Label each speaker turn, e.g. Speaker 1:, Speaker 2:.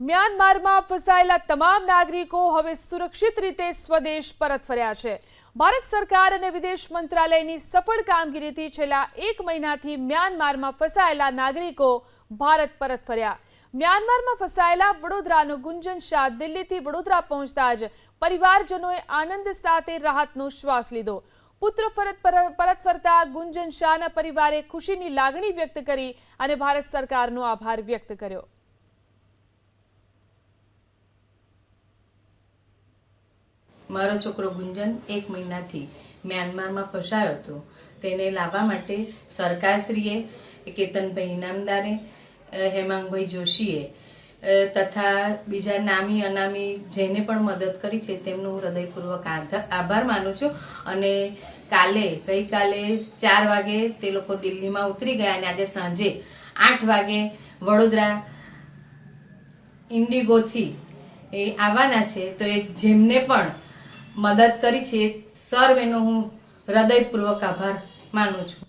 Speaker 1: મ્યાનમારમાં ફસાયેલા તમામ નાગરિકો હવે સુરક્ષિત રીતે સ્વદેશ પરત ફર્યા છે. ભારત સરકાર અને વિદેશ મંત્રાલયની સફળ કામગીરીથી છેલ્લા એક મહિનાથી મ્યાનમારમાં ફસાયેલા નાગરિકો ભારત પરત ફર્યા. મ્યાનમારમાં ફસાયેલા વડોદરાનો ગુંજન શાહ દિલ્હીથી વડોદરા પહોંચતા જ પરિવારજનોએ આનંદ સાથે રાહતનો શ્વાસ લીધો. પુત્ર ફરત પરત ફરતા ગુંજન શાહના પરિવારે ખુશીની લાગણી વ્યક્ત કરી અને ભારત સરકારનો આભાર વ્યક્ત કર્યો.
Speaker 2: મારો છોકરો ગુંજન એક મહિનાથી મ્યાનમારમાં ફસાયો હતો. તેને લાવવા માટે સરકારશ્રીએ, કેતનભાઈ ઇનામદારે હેમાંગભાઈ જોશીએ તથા બીજા નામી, અનામી જેને પણ મદદ કરી છે તેમનો હું હૃદયપૂર્વક આભાર માનું છું. અને કાલે, ગઈકાલે ચાર વાગે તે લોકો દિલ્હીમાં ઉતરી ગયા અને આજે સાંજે આઠ વાગે વડોદરા ઇન્ડિગોથી એ આવવાના છે. તો એ જેમને પણ મદદ કરી છે. સર્વેનો હું હૃદયપૂર્વક આભાર માનું છું.